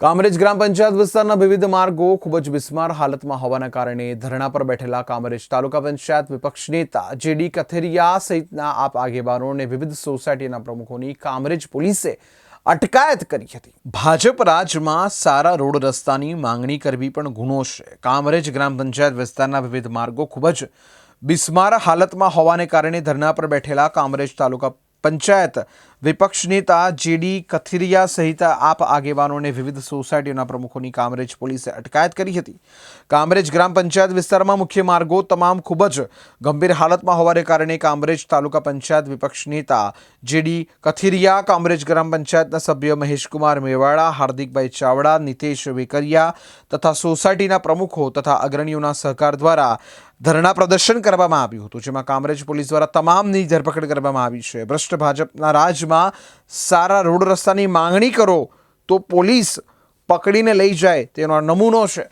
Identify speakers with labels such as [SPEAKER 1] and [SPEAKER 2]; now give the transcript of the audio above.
[SPEAKER 1] કામરેજ ગ્રામ પંચાયત વિસ્તારના વિવિધ માર્ગો ખૂબ જ બિસ્માર હાલતમાં હોવાના કારણે ધરણા પર બેઠેલા કામરેજ તાલુકા પંચાયત વિપક્ષ નેતા જેડી કથેરિયા સહિતના આપ આગેવાનોને વિવિધ સોસાયટીના પ્રમુખોની કામરેજ પોલીસે અટકાયત કરી હતી. ભાજપ રાજમાં સારા રોડ રસ્તાની માંગણી કરવી પણ ગુનો છે. કામરેજ ગ્રામ પંચાયત વિસ્તારના વિવિધ માર્ગો ખૂબ જ બિસ્માર હાલતમાં હોવાને કારણે ધરણા પર બેઠેલા કામરેજ તાલુકા પંચાયત વિપક્ષ નેતા જેડી કથિરિયા સહિત આપ આગેવાનોને વિવિધ સોસાયટીઓના પ્રમુખોની કામરેજ પોલીસે અટકાયત કરી હતી. કામરેજ ગ્રામ પંચાયત વિસ્તારમાં મુખ્ય માર્ગો તમામ ખૂબ જ ગંભીર હાલતમાં હોવાને કારણે કામરેજ તાલુકા પંચાયત વિપક્ષ નેતા જેડી કથિરિયા, કામરેજ ગ્રામ પંચાયતના સભ્ય મહેશકુમાર મેવાડા, હાર્દિકભાઈ ચાવડા, નિતેશ વેકરિયા તથા સોસાયટીના પ્રમુખો તથા અગ્રણીઓના સહકાર દ્વારા ધરણા પ્રદર્શન કરવામાં આવ્યું હતું, જેમાં કામરેજ પોલીસ દ્વારા તમામની ધરપકડ કરવામાં આવી છે. ભ્રષ્ટ ભાજપના રાજમાં સારા રોડ રસ્તાની માંગણી કરો તો પોલીસ પકડીને લઈ જાય તેનો નમૂનો છે.